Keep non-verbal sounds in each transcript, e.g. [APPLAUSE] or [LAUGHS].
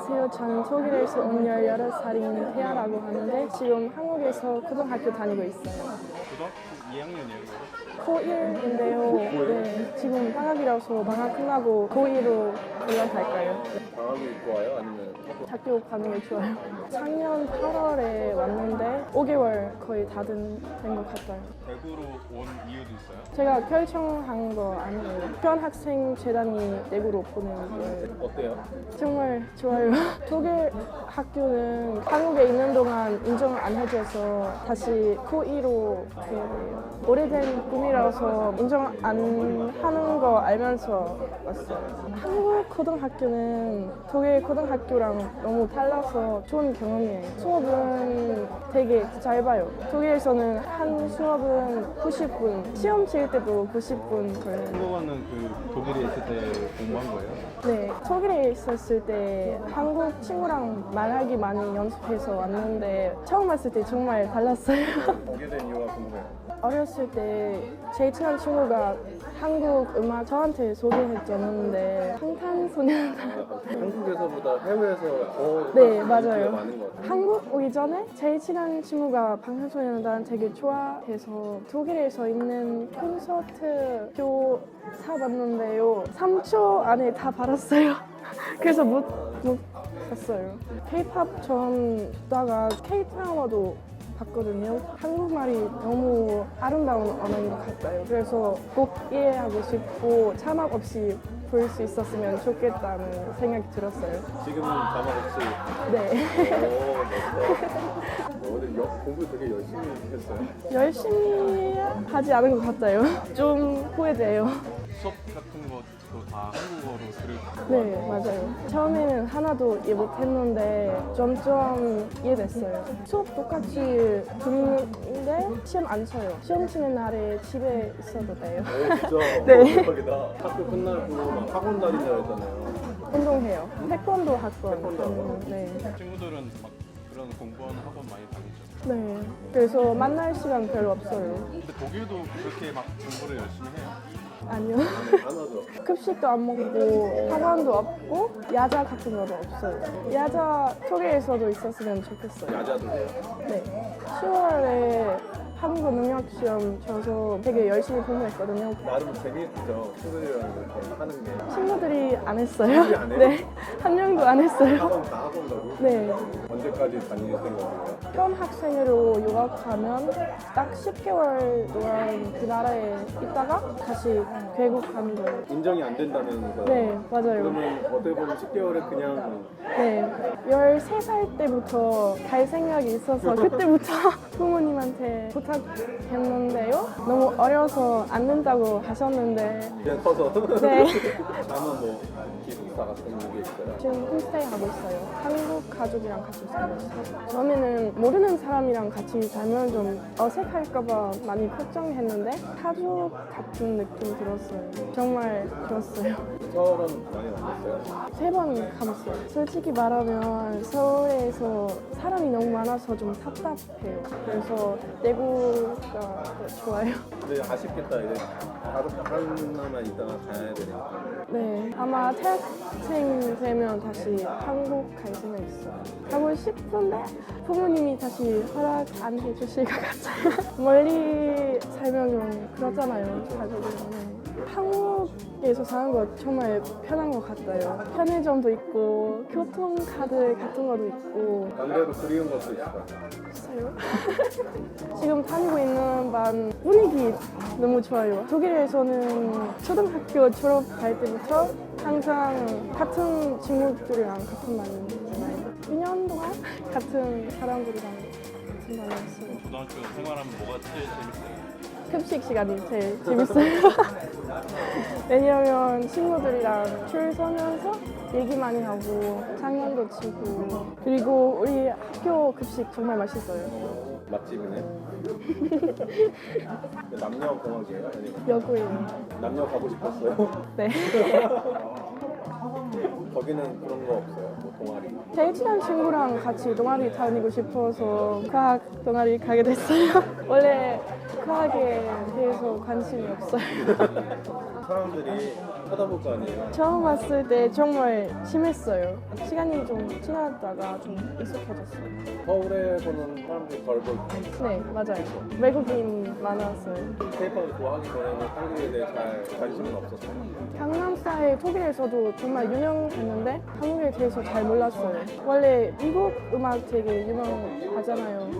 안녕하세요. 저는 독일에서 온 18살인 태아라고 하는데 지금 한국에서 고등학교 다니고 있어요. 고등학교 2학년이에요. 고1인데요. 네, 지금 방학이라서 방학 끝나고 고1로 올라갈까요? 방학이 좋아요? 아니면 학교 가는 게 좋아요. 작년 8월에 왔는데 5개월 거의 다 된 것 같아요. 대구로 온 이유도 있어요? 제가 결정한 거 아니에요. 교환학생 재단이 내구로 보낸 거예요. 어때요? 정말 좋아요. [LAUGHS] 독일 학교는 한국에 있는 동안 인정 안 해줘서 다시 고2로 가야 돼요. 오래된 꿈이 라서 인정 안 하는 거 알면서 왔어요. 한국 고등학교는 독일 고등학교랑 너무 달라서 좋은 경험이에요. 수업은 되게 짧아요. 독일에서는 한 수업은 90분, 시험 칠 때도 90분 걸려요. 한국어는 그 독일에 있을 때 공부한 거예요? 네, 독일에 있었을 때 한국 친구랑 말하기 많이 연습해서 왔는데 처음 왔을 때 정말 달랐어요. [LAUGHS] 오게 된 이유가 궁금해요. 어렸을 때 제일 친한 친구가 한국 음악 저한테 소개해줬는데 방탄소년단 한국에서보다 해외에서 더 네, 맞아요. 많은 것 같아요. 한국 오기 전에 제일 친한 친구가 방탄소년단 되게 좋아해서 독일에서 있는 콘서트 표 사봤는데요. 3초 안에 다 받았어요. [LAUGHS] 그래서 못, 못 갔어요. K-pop 전 듣다가 K-드라마도 봤거든요. 한국말이 너무 아름다운 언어인 것 같아요. 그래서 꼭 이해하고 싶고 자막 없이 볼 수 있었으면 좋겠다는 생각이 들었어요. 지금은 자막 없이 네. 오 멋있다. 어, 근데 여- 공부 되게 열심히 했어요. 열심히 하지 않은 것 같아요. 좀 후회돼요. 수업 같은 것도 다 한국어로 들을 네, 맞아요. 처음에는 하나도 이해 못했는데 점점 이해됐어요. 수업 똑같이 듣는데 시험 안 쳐요. 시험 치는 날에 집에 있어도 돼요. 오 진짜 [LAUGHS] 네. 대박이다. 학교 끝나고 막 학원 다닌다 했잖아요. 운동해요. 태권도 학원. 태권도 학원. 네. 친구들은 막 그런 공부하는 학원 많이 다니죠. 네. 그래서 만날 시간 별로 없어요. 근데 독일도 그렇게 막 공부를 열심히 해요. 아니요. [LAUGHS] 급식도 안 먹고 학원도 없고 야자 같은 것도 없어요. 야자 독일에서도 있었으면 좋겠어요. 야자도 해요. 네. 10월에 한국 능력 시험 쳐서 되게 열심히 공부했거든요. 나름 재미있죠. 친구들이랑 이렇게 하는 게. 친구들이 안 했어요. 친구들이 안 해요? 네. 한 명도 안 했어요. 학원 다 학원 가고. 네. 언제까지 다닐 생각이에요? 현 학생으로 유학하면 딱 10개월 동안 그 나라에 있다가 다시 귀국하는 거예요. 인정이 안 된다는 거. 네, 맞아요. 그러면 어떻게 보면 10개월에 그냥 네, 13살 때부터 갈 생각이 있어서 [LAUGHS] 그때부터 부모님한테 부탁 했는데요. 너무 어려서 안 된다고 하셨는데 그냥 커서. 네. [LAUGHS] 남은 뭐 기숙사 같은 게 있어요. 지금 홈스테이 하고 있어요. 한국 가족이랑 같이 살고 있어요. 처음에는 모르는 사람이랑 같이 살면 좀 어색할까봐 많이 걱정했는데 가족 같은 느낌 들었어요. 정말 좋았어요. 서울은 많이 만났어요. 세 번 가봤어요. 솔직히 말하면 서울에서 사람이 너무 많아서 좀 답답해요. 그래서 대구가 좋아요. 근데 아쉽겠다. 이제 다른 하나만 있다가 가야 되니까. 네, 아마 대학생 되면 다시 한국 갈 생각 있어요. 가고 싶은데 부모님이 다시 허락 안 해주실 것 같아요. [LAUGHS] 멀리 살면 좀 그렇잖아요, 가족은. 한국에서 사는 거 정말 편한 것 같아요. 편의점도 있고 교통카드 같은 것도 있고 안 그래도 그리운 것도 있어요. 있어요. [LAUGHS] 지금 다니고 있는 반 분위기 너무 좋아요. 독일에서는 초등학교 졸업할 때부터 항상 같은 친구들이랑 같은 반이잖아요. 2년 동안 같은 사람들이랑 같은 반이었어요. 고등학교 생활하면 뭐가 제일 재밌어요? 급식 시간이 제일 재밌어요. [LAUGHS] 왜냐면 친구들이랑 줄 서면서 얘기 많이 하고 장난도 치고 그리고 우리 학교 급식 정말 맛있어요. 어, 맛집이네. [LAUGHS] 남녀 공학이에요? 아니면 여고예요. 남녀 가고 싶었어요? [LAUGHS] 네. 거기는 그런 거 없어요? 뭐 동아리? 제일 친한 친구랑 같이 동아리 다니고 싶어서 과학 동아리 가게 됐어요. 원래 과학에 대해서 관심이 없어요. [LAUGHS] 사람들이 쳐다볼 거 아니에요. 처음 봤을 때 정말 심했어요. 시간이 좀 지나다가 좀 익숙해졌어요. 서울에서는 사람들이 걸볼 네, 맞아요. 외국인 많았어요. K-팝을 좋아하기 전에는 한국에 대해 잘 관심은 없었어요. 강남 스타일 독일에서도 정말 유명했는데 한국에 대해서 잘 몰랐어요. 원래 미국 음악 되게 유명하잖아요.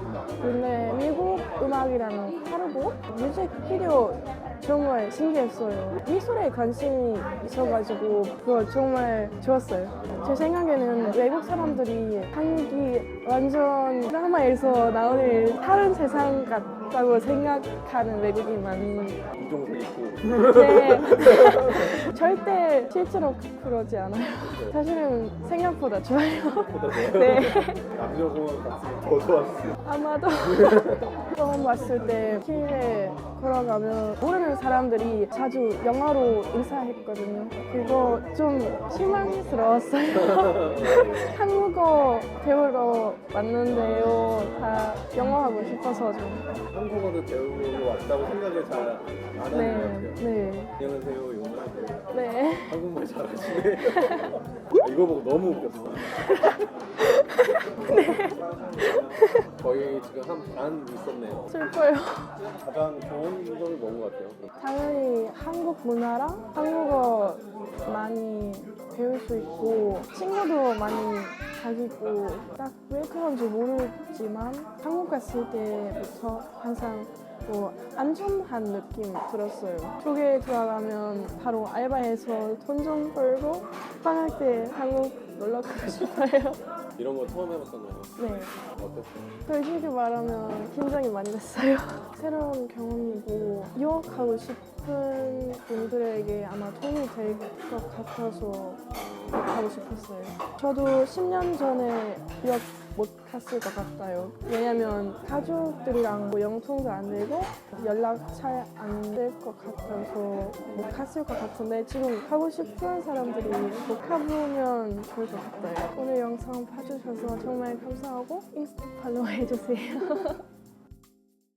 근데 미국 음악이라는 다르고 뮤직비디오 정말 신기했어요. 미술에 관심이 있어가지고 그거 정말 좋았어요. 제 생각에는 외국 사람들이 한국이 완전 드라마에서 나오는 다른 세상 같 다고 생각하는 외국인 많이 이종석 있고 네. [LAUGHS] 절대 실제로 그러지 않아요. 사실은 생각보다 좋아요. 네. 남녀공학 같으면 더 좋았어요. 아마도 [LAUGHS] 처음 봤을 때 길에 걸어가면 모르는 사람들이 자주 영어로 인사했거든요. 그거 좀 실망스러웠어요. [LAUGHS] 한국어 배우러 왔는데요. 다 영어 하고 싶어서 좀. 한국어를 배우러 왔다고 생각을 잘 안 하는 네, 것 같아요. 네, 안녕하세요, 용나고 네. 한국말 잘하시네. [LAUGHS] 이거 보고 너무 웃겼어. [LAUGHS] 거의 지금 한 반 있었네요. 슬퍼요. 가장 좋은 점이 뭔것 같아요? 당연히 한국 문화랑 한국어 많이 배울 수 있고 친구도 많이 사귀고 딱 왜 그런지 모르지만 한국 갔을 때부터 항상 뭐 안전한 느낌 들었어요. 쪽에 들어가면 바로 알바해서 돈 좀 벌고 방학 때 한국 놀러 가고 싶어요. [LAUGHS] 이런 거 처음 해봤잖아요. 네. 어땠어요? 솔직히 말하면 긴장이 많이 됐어요. [LAUGHS] 새로운 경험이고 유학하고 싶은 분들에게 아마 도움이 될 것 같아서 가고 싶었어요. 저도 10년 전에 유학 못 갔을 것 같아요. 왜냐면 가족들이랑 뭐 영통도 안 되고 연락 잘 안 될 것 같아서 못 갔을 것 같은데 지금 가고 싶은 사람들이 못 가보면 좋을 것 같아요. 오늘 영상 봐주셔서 정말 감사하고 인스타 팔로우 해주세요. [LAUGHS]